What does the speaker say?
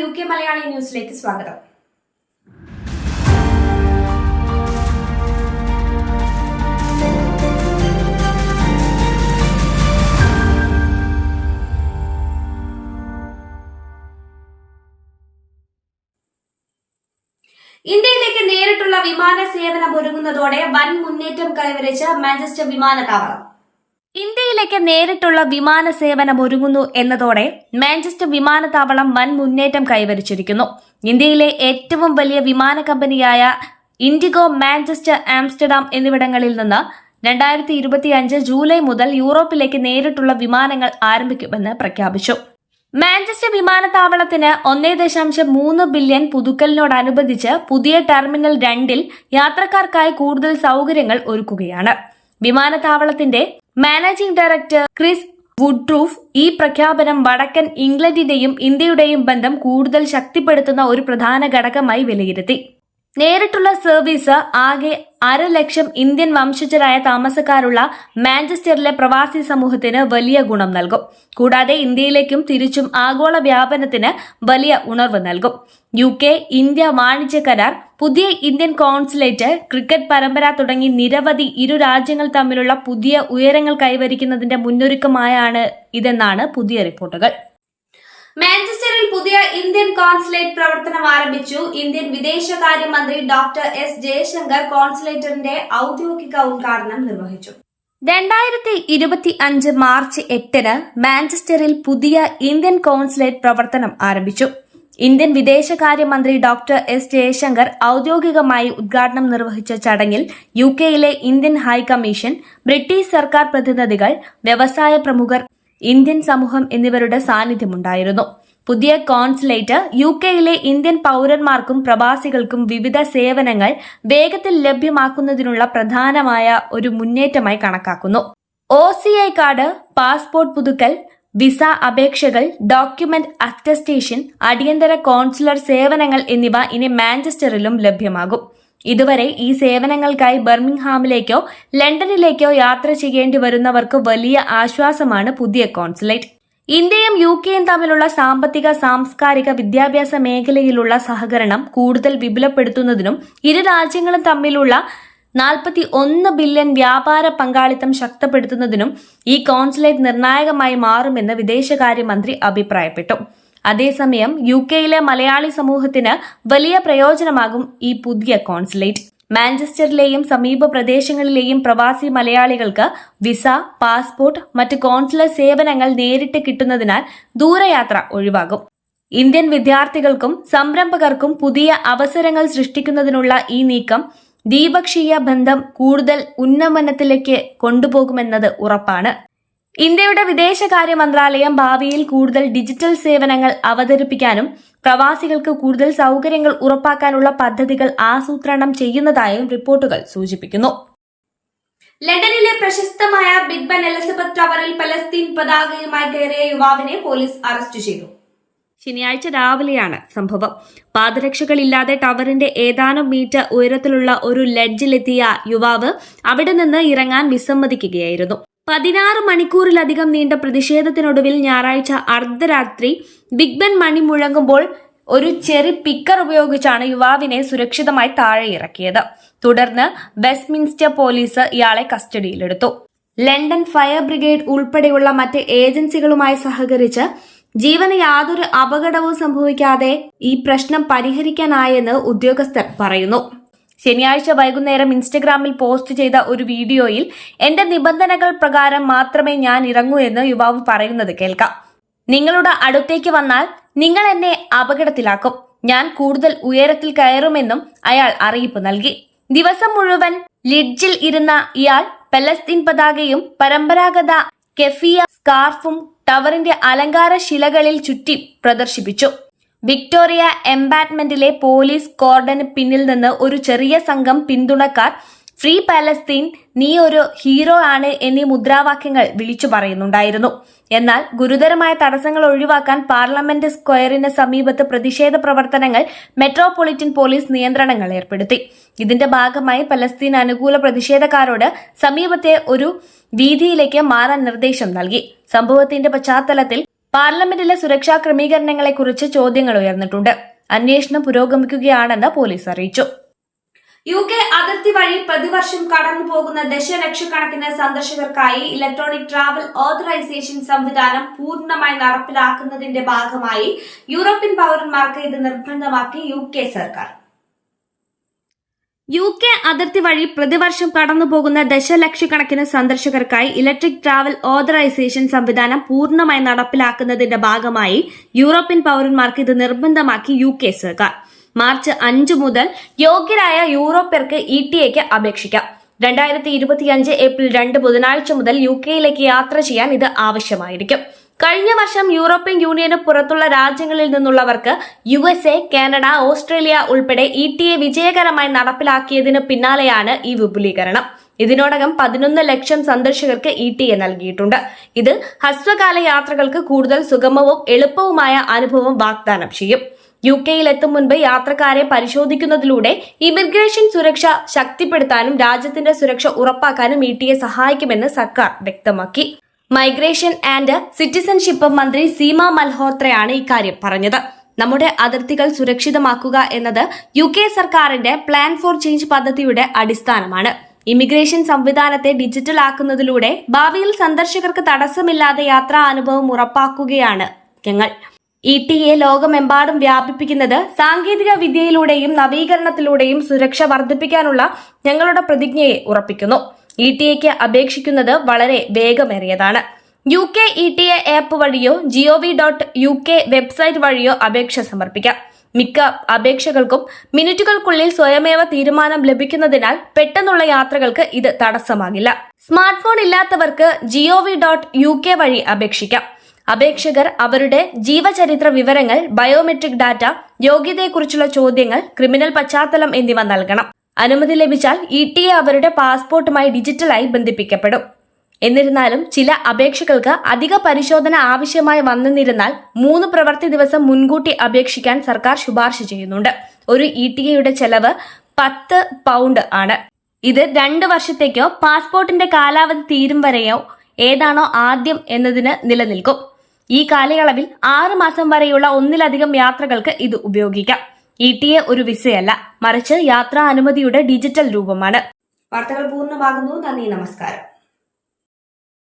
U K Malayali ന്യൂസിലേക്ക് സ്വാഗതം. ഇന്ത്യയിലേക്ക് നേരിട്ടുള്ള വിമാന സേവനം ഒരുങ്ങുന്നതോടെ വൻ മുന്നേറ്റം കൈവരിച്ച മാഞ്ചസ്റ്റർ വിമാനത്താവളം. ഇന്ത്യയിലേക്ക് നേരിട്ടുള്ള വിമാന സേവനം ഒരുങ്ങുന്നു എന്നതോടെ മാഞ്ചസ്റ്റർ വിമാനത്താവളം വൻ മുന്നേറ്റം കൈവരിച്ചിരിക്കുന്നു. ഇന്ത്യയിലെ ഏറ്റവും വലിയ വിമാന കമ്പനിയായ ഇൻഡിഗോ മാഞ്ചസ്റ്റർ ആംസ്റ്റർഡാം എന്നിവിടങ്ങളിൽ നിന്ന് രണ്ടായിരത്തി ഇരുപത്തിയഞ്ച് ജൂലൈ മുതൽ യൂറോപ്പിലേക്ക് നേരിട്ടുള്ള വിമാനങ്ങൾ ആരംഭിക്കുമെന്ന് പ്രഖ്യാപിച്ചു. മാഞ്ചസ്റ്റർ വിമാനത്താവളത്തിന് ഒന്നേ ദശാംശം മൂന്ന് ബില്യൺ പുതുക്കലിനോടനുബന്ധിച്ച് പുതിയ ടെർമിനൽ രണ്ടിൽ യാത്രക്കാർക്കായി കൂടുതൽ സൗകര്യങ്ങൾ ഒരുക്കുകയാണ്. വിമാനത്താവളത്തിന്റെ മാനേജിംഗ് ഡയറക്ടർ ക്രിസ് വുഡ്രൂഫ് ഈ പ്രഖ്യാപനം വടക്കൻ ഇംഗ്ലണ്ടിന്റെയും ഇന്ത്യയുടെയും ബന്ധം കൂടുതൽ ശക്തിപ്പെടുത്തുന്ന ഒരു പ്രധാന ഘടകമായി വിലയിരുത്തി. നേരിട്ടുള്ള സർവീസ് ആകെ അര ലക്ഷം ഇന്ത്യൻ വംശജരായ താമസക്കാരുള്ള മാഞ്ചസ്റ്ററിലെ പ്രവാസി സമൂഹത്തിന് വലിയ ഗുണം നൽകും. കൂടാതെ ഇന്ത്യയിലേക്കും തിരിച്ചും ആഗോള വ്യാപനത്തിന് വലിയ ഉണർവ് നൽകും. യു കെ ഇന്ത്യ വാണിജ്യ കരാർ പുതിയ ഇന്ത്യൻ കോൺസുലേറ്റ് ക്രിക്കറ്റ് പരമ്പര തുടങ്ങി നിരവധി ഇരു രാജ്യങ്ങൾ തമ്മിലുള്ള പുതിയ ഉയരങ്ങൾ കൈവരിക്കുന്നതിന്റെ മുന്നൊരുക്കമായാണ് ഇതെന്നാണ് പുതിയ റിപ്പോർട്ടുകൾ. മാഞ്ചസ്റ്ററിൽ പുതിയ ഇന്ത്യൻ കോൺസുലേറ്റ് പ്രവർത്തനം ആരംഭിച്ചു. ഇന്ത്യൻ വിദേശകാര്യമന്ത്രി ഡോക്ടർ എസ് ജയശങ്കർ കോൺസുലേറ്ററിന്റെ ഔദ്യോഗിക ഉദ്ഘാടനം നിർവഹിച്ചു. രണ്ടായിരത്തി ഇരുപത്തി അഞ്ച് മാർച്ച് എട്ടിന് മാഞ്ചസ്റ്ററിൽ പുതിയ ഇന്ത്യൻ കോൺസുലേറ്റ് പ്രവർത്തനം ആരംഭിച്ചു. ഇന്ത്യൻ വിദേശകാര്യമന്ത്രി ഡോക്ടർ എസ് ജയശങ്കർ ഔദ്യോഗികമായി ഉദ്ഘാടനം നിർവഹിച്ച ചടങ്ങിൽ യു കെയിലെ ഇന്ത്യൻ ഹൈക്കമ്മീഷൻ ബ്രിട്ടീഷ് സർക്കാർ പ്രതിനിധികൾ വ്യവസായ പ്രമുഖർ ഇന്ത്യൻ സമൂഹം എന്നിവരുടെ സാന്നിധ്യമുണ്ടായിരുന്നു. പുതിയ കോൺസുലേറ്റ് യു കെയിലെ ഇന്ത്യൻ പൌരന്മാർക്കും പ്രവാസികൾക്കും വിവിധ സേവനങ്ങൾ വേഗത്തിൽ ലഭ്യമാക്കുന്നതിനുള്ള പ്രധാനമായ ഒരു മുന്നേറ്റമായി കണക്കാക്കുന്നു. O C I card passport പുതുക്കൽ വിസ അപേക്ഷകൾ ഡോക്യുമെന്റ് അറ്റസ്റ്റേഷൻ അടിയന്തര കോൺസുലർ സേവനങ്ങൾ എന്നിവ ഇനി മാഞ്ചസ്റ്ററിലും ലഭ്യമാകും. ഇതുവരെ ഈ സേവനങ്ങൾക്കായി ബർമിംഗ്ഹാമിലേക്കോ ലണ്ടനിലേക്കോ യാത്ര ചെയ്യേണ്ടി വരുന്നവർക്ക് വലിയ ആശ്വാസമാണ് പുതിയ കോൺസുലേറ്റ്. ഇന്ത്യയും യു കെയും തമ്മിലുള്ള സാമ്പത്തിക സാംസ്കാരിക വിദ്യാഭ്യാസ മേഖലയിലുള്ള സഹകരണം കൂടുതൽ വിപുലപ്പെടുത്തുന്നതിനും ഇരു രാജ്യങ്ങളും തമ്മിലുള്ള നാൽപ്പത്തി ഒന്ന് ബില്യൺ വ്യാപാര പങ്കാളിത്തം ശക്തപ്പെടുത്തുന്നതിനും ഈ കോൺസുലേറ്റ് നിർണായകമായി മാറുമെന്ന് വിദേശകാര്യമന്ത്രി അഭിപ്രായപ്പെട്ടു. അതേസമയം യു കെയിലെ മലയാളി സമൂഹത്തിന് വലിയ പ്രയോജനമാകും ഈ പുതിയ കോൺസുലേറ്റ്. മാഞ്ചസ്റ്ററിലെയും സമീപ പ്രദേശങ്ങളിലെയും പ്രവാസി മലയാളികൾക്ക് വിസ പാസ്പോർട്ട് മറ്റ് കോൺസുലർ സേവനങ്ങൾ നേരിട്ട് കിട്ടുന്നതിനാൽ ദൂരയാത്ര ഒഴിവാകും. ഇന്ത്യൻ വിദ്യാർത്ഥികൾക്കും സംരംഭകർക്കും പുതിയ അവസരങ്ങൾ സൃഷ്ടിക്കുന്നതിനുള്ള ഈ നീക്കം ദ്വിപക്ഷീയ ബന്ധം കൂടുതൽ ഉന്നമനത്തിലേക്ക് കൊണ്ടുപോകുമെന്നത് ഉറപ്പാണ്. ഇന്ത്യയുടെ വിദേശകാര്യ മന്ത്രാലയം ഭാവിയിൽ കൂടുതൽ ഡിജിറ്റൽ സേവനങ്ങൾ അവതരിപ്പിക്കാനും പ്രവാസികൾക്ക് കൂടുതൽ സൗകര്യങ്ങൾ ഉറപ്പാക്കാനുള്ള പദ്ധതികൾ ആസൂത്രണം ചെയ്യുന്നതായും റിപ്പോർട്ടുകൾ സൂചിപ്പിക്കുന്നു. ലണ്ടനിലെ പ്രശസ്തമായ ബിഗ് ബൻ എലിസബത്ത് ടവറിൽ പലസ്തീൻ പതാകയുമായി കയറിയ യുവാവിനെ പോലീസ് അറസ്റ്റ് ചെയ്തു. ശനിയാഴ്ച രാവിലെയാണ് സംഭവം. പാദരക്ഷകളില്ലാതെ ടവറിന്റെ ഏതാനും മീറ്റർ ഉയരത്തിലുള്ള ഒരു ലെഡ്ജിലെത്തിയ യുവാവ് അവിടെ നിന്ന് ഇറങ്ങാൻ വിസമ്മതിക്കുകയായിരുന്നു. പതിനാറ് മണിക്കൂറിലധികം നീണ്ട പ്രതിഷേധത്തിനൊടുവിൽ ഞായറാഴ്ച അർദ്ധരാത്രി ബിഗ് ബെൻ മണി മുഴങ്ങുമ്പോൾ ഒരു ചെറി പിക്കർ ഉപയോഗിച്ചാണ് യുവാവിനെ സുരക്ഷിതമായി താഴെ ഇറക്കിയത്. തുടർന്ന് വെസ്റ്റ്മിൻസ്റ്റർ പോലീസ് ഇയാളെ കസ്റ്റഡിയിലെടുത്തു. ലണ്ടൻ ഫയർ ബ്രിഗേഡ് ഉൾപ്പെടെയുള്ള മറ്റ് ഏജൻസികളുമായി സഹകരിച്ച് ജീവന് യാതൊരു അപകടവും സംഭവിക്കാതെ ഈ പ്രശ്നം പരിഹരിക്കാനായെന്ന് ഉദ്യോഗസ്ഥർ പറയുന്നു. ശനിയാഴ്ച വൈകുന്നേരം ഇൻസ്റ്റഗ്രാമിൽ പോസ്റ്റ് ചെയ്ത ഒരു വീഡിയോയിൽ എന്റെ നിബന്ധനകൾ പ്രകാരം മാത്രമേ ഞാൻ ഇറങ്ങൂ എന്ന് യുവാവ് പറയുന്നത് കേൾക്കാം. നിങ്ങളുടെ അടുത്തേക്ക് വന്നാൽ നിങ്ങൾ എന്നെ അപകടത്തിലാക്കും. ഞാൻ കൂടുതൽ ഉയരത്തിൽ കയറുമെന്നും അയാൾ അറിയിപ്പ് നൽകി. ദിവസം മുഴുവൻ ലിഡ്ജിൽ ഇരുന്ന ഇയാൾ പലസ്തീൻ പതാകയും പരമ്പരാഗത കെഫിയ സ്കാർഫും ടവറിന്റെ അലങ്കാര ശിലകളിൽ ചുറ്റി പ്രദർശിപ്പിച്ചു. വിക്ടോറിയ എംബാറ്റ്മെന്റിലെ പോലീസ് കോർഡന് പിന്നിൽ നിന്ന് ഒരു ചെറിയ സംഘം പിന്തുണക്കാർ ഫ്രീ പാലസ്തീൻ നീ ഒരു ഹീറോ ആണ് എന്നീ മുദ്രാവാക്യങ്ങൾ വിളിച്ചു പറയുന്നുണ്ടായിരുന്നു. എന്നാൽ ഗുരുതരമായ തടസ്സങ്ങൾ ഒഴിവാക്കാൻ പാർലമെന്റ് സ്ക്വയറിന് സമീപത്ത് പ്രതിഷേധ പ്രവർത്തനങ്ങൾ മെട്രോപൊളിറ്റൻ പോലീസ് നിയന്ത്രണങ്ങൾ ഏർപ്പെടുത്തി. ഇതിന്റെ ഭാഗമായി പലസ്തീൻ അനുകൂല പ്രതിഷേധക്കാരോട് സമീപത്തെ ഒരു വീതിയിലേക്ക് മാറാൻ നിർദ്ദേശം നൽകി. സംഭവത്തിന്റെ പശ്ചാത്തലത്തിൽ പാർലമെന്റിലെ സുരക്ഷാ ക്രമീകരണങ്ങളെക്കുറിച്ച് ചോദ്യങ്ങൾ ഉയർന്നിട്ടുണ്ട്. അന്വേഷണം പുരോഗമിക്കുകയാണെന്ന് പോലീസ് അറിയിച്ചു. യു കെ അതിർത്തി വഴി പ്രതിവർഷം കടന്നു പോകുന്ന ദശലക്ഷക്കണക്കിന് സന്ദർശകർക്കായി ഇലക്ട്രോണിക് ട്രാവൽ ഓതറൈസേഷൻ സംവിധാനം പൂർണമായി നടപ്പിലാക്കുന്നതിന്റെ ഭാഗമായി യൂറോപ്യൻ പൌരന്മാർക്ക് ഇത് നിർബന്ധമാക്കി യു കെ സർക്കാർ. യു കെ അതിർത്തി വഴി പ്രതിവർഷം കടന്നുപോകുന്ന ദശലക്ഷക്കണക്കിന് സന്ദർശകർക്കായി ഇലക്ട്രിക് ട്രാവൽ ഓതറൈസേഷൻ സംവിധാനം പൂർണമായി നടപ്പിലാക്കുന്നതിന്റെ ഭാഗമായി യൂറോപ്യൻ പൌരന്മാർക്ക് ഇത് നിർബന്ധമാക്കി യു കെ സർക്കാർ. മാർച്ച് അഞ്ച് മുതൽ യോഗ്യരായ യൂറോപ്യർക്ക് ഇ ടി എക്ക് അപേക്ഷിക്കാം. രണ്ടായിരത്തി ഇരുപത്തിയഞ്ച് ഏപ്രിൽ രണ്ട് ബുധനാഴ്ച മുതൽ യു കെയിലേക്ക് യാത്ര ചെയ്യാൻ ഇത് ആവശ്യമായിരിക്കും. കഴിഞ്ഞ വർഷം യൂറോപ്യൻ യൂണിയന് പുറത്തുള്ള രാജ്യങ്ങളിൽ നിന്നുള്ളവർക്ക് U S A Canada Australia ഉൾപ്പെടെ ഇ ടി എ വിജയകരമായി നടപ്പിലാക്കിയതിന് പിന്നാലെയാണ് ഈ വിപുലീകരണം. ഇതിനോടകം പതിനൊന്ന് ലക്ഷം സന്ദർശകർക്ക് ഇ ടി എ നൽകിയിട്ടുണ്ട്. ഇത് ഹ്രസ്വകാല യാത്രകൾക്ക് കൂടുതൽ സുഗമവും എളുപ്പവുമായ അനുഭവം വാഗ്ദാനം ചെയ്യും. യു കെയിൽ എത്തും മുൻപ് യാത്രക്കാരെ പരിശോധിക്കുന്നതിലൂടെ ഇമിഗ്രേഷൻ സുരക്ഷ ശക്തിപ്പെടുത്താനും രാജ്യത്തിന്റെ സുരക്ഷ ഉറപ്പാക്കാനും ഇ ടി എ സഹായിക്കുമെന്ന് സർക്കാർ വ്യക്തമാക്കി. മൈഗ്രേഷൻ ആൻഡ് സിറ്റിസൺഷിപ്പ് മന്ത്രി സീമ മൽഹോത്രയാണ് ഇക്കാര്യം പറഞ്ഞത്. നമ്മുടെ അതിർത്തികൾ സുരക്ഷിതമാക്കുക എന്നത് യു കെ സർക്കാരിന്റെ പ്ലാൻ ഫോർ ചേഞ്ച് പദ്ധതിയുടെ അടിസ്ഥാനമാണ്. ഇമിഗ്രേഷൻ സംവിധാനത്തെ ഡിജിറ്റൽ ആക്കുന്നതിലൂടെ ഭാവിയിൽ സന്ദർശകർക്ക് തടസ്സമില്ലാതെ യാത്രാ അനുഭവം ഉറപ്പാക്കുകയാണ് ഞങ്ങൾ ഇ ടി എ ലോകമെമ്പാടും വ്യാപിപ്പിക്കുന്നത് സാങ്കേതിക വിദ്യയിലൂടെയും നവീകരണത്തിലൂടെയും സുരക്ഷ വർദ്ധിപ്പിക്കാനുള്ള ഞങ്ങളുടെ പ്രതിജ്ഞയെ ഉറപ്പിക്കുന്നു. ഇ ടി എക്ക് അപേക്ഷിക്കുന്നത് വളരെ വേഗമേറിയതാണ്. U K E T A app വഴിയോ G O V dot U K website വഴിയോ അപേക്ഷ സമർപ്പിക്കാം. മിക്ക അപേക്ഷകൾക്കും മിനിറ്റുകൾക്കുള്ളിൽ സ്വയമേവ തീരുമാനം ലഭിക്കുന്നതിനാൽ പെട്ടെന്നുള്ള യാത്രകൾക്ക് ഇത് തടസ്സമാകില്ല. സ്മാർട്ട് ഫോൺ ഇല്ലാത്തവർക്ക് G O V dot U K വഴി അപേക്ഷിക്കാം. അപേക്ഷകർ അവരുടെ ജീവചരിത്ര വിവരങ്ങൾ ബയോമെട്രിക് ഡാറ്റ യോഗ്യതയെക്കുറിച്ചുള്ള ചോദ്യങ്ങൾ ക്രിമിനൽ പശ്ചാത്തലം എന്നിവ നൽകണം. അനുമതി ലഭിച്ചാൽ ഇ ടി എ അവരുടെ പാസ്പോർട്ടുമായി ഡിജിറ്റലായി ബന്ധിപ്പിക്കപ്പെടും. എന്നിരുന്നാലും ചില അപേക്ഷകൾക്ക് അധിക പരിശോധന ആവശ്യമായി വന്നെന്നിരുന്നാൽ മൂന്ന് പ്രവൃത്തി ദിവസം മുൻകൂട്ടി അപേക്ഷിക്കാൻ സർക്കാർ ശുപാർശ ചെയ്യുന്നുണ്ട്. ഒരു ഇ ടി എയുടെ ചെലവ് പത്ത് പൗണ്ട് ആണ്. ഇത് രണ്ട് വർഷത്തേക്കോ പാസ്പോർട്ടിന്റെ കാലാവധി തീരും വരെയോ ഏതാണോ ആദ്യം എന്നതിന് നിലനിൽക്കും. ഈ കാലയളവിൽ ആറ് മാസം വരെയുള്ള ഒന്നിലധികം യാത്രകൾക്ക് ഇത് ഉപയോഗിക്കാം. ഇ ടി എ ഒരു വിസയല്ല മറിച്ച് യാത്രാ അനുമതിയുടെ ഡിജിറ്റൽ രൂപമാണ്. വാർത്തകൾ പൂർണമാകുന്നു. നന്ദി നമസ്കാരം.